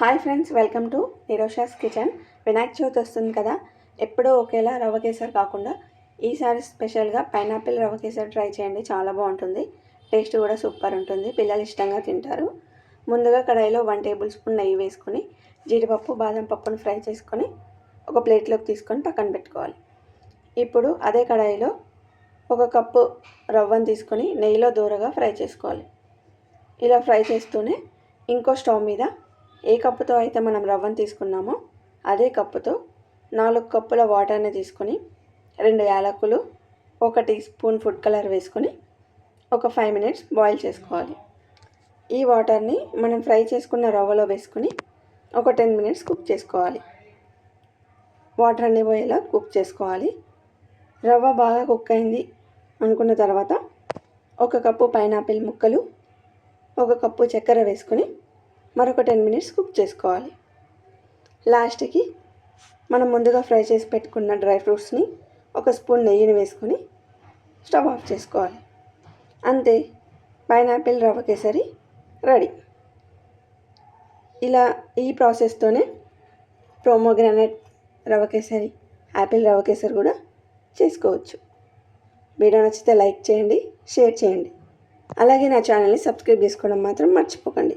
Hi friends welcome to Nirosha's kitchen. Vinayaka Chavithi వస్తుంది కదా ఎప్పుడూ ఒకేలా రవ్వ కేసరి కాకుండా ఈసారి స్పెషల్గా పైనాపిల్ రవ్వ కేసరి ట్రై చేయండి చాలా బాగుంటుంది. టేస్ట్ కూడా సూపర్ ఉంటుంది పిల్లలు ఇష్టంగా తింటారు. ముందుగా కడాయిలో వన్ టేబుల్ స్పూన్ నెయ్యి వేసుకొని జీడిపప్పు బాదం పప్పును ఫ్రై చేసుకొని ఒక ప్లేట్లోకి తీసుకొని పక్కన పెట్టుకోవాలి. ఇప్పుడు అదే కడాయిలో ఒక కప్పు రవ్వను తీసుకొని నెయ్యిలో దూరగా ఫ్రై చేసుకోవాలి. ఇలా ఫ్రై చేస్తూనే ఇంకో స్టవ్ మీద ఏ కప్పుతో అయితే మనం రవ్వను తీసుకున్నామో అదే కప్పుతో నాలుగు కప్పుల వాటర్ని తీసుకొని రెండు యాలకులు ఒక టీ స్పూన్ ఫుడ్ కలర్ వేసుకొని ఒక ఫైవ్ మినిట్స్ బాయిల్ చేసుకోవాలి. ఈ వాటర్ని మనం ఫ్రై చేసుకున్న రవ్వలో వేసుకొని ఒక టెన్ మినిట్స్ కుక్ చేసుకోవాలి. వాటర్ అన్ని పోయేలా కుక్ చేసుకోవాలి. రవ్వ బాగా కుక్ అయింది అనుకున్న తర్వాత ఒక కప్పు పైనాపిల్ ముక్కలు ఒక కప్పు చక్కెర వేసుకొని మరొక టెన్ మినిట్స్ కుక్ చేసుకోవాలి. లాస్ట్కి మనం ముందుగా ఫ్రై చేసి పెట్టుకున్న డ్రై ఫ్రూట్స్ని ఒక స్పూన్ నెయ్యిని వేసుకొని స్టవ్ ఆఫ్ చేసుకోవాలి. అంతే పైనాపిల్ రవ్వ కేసరి రెడీ. ఇలా ఈ ప్రాసెస్తోనే ప్రోమోగ్రానైట్ రవ్వ కేసరి యాపిల్ రవ్వ కేసరి కూడా చేసుకోవచ్చు. వీడియో నచ్చితే లైక్ చేయండి షేర్ చేయండి. అలాగే నా ఛానల్ని సబ్స్క్రైబ్ చేసుకోవడం మాత్రం మర్చిపోకండి.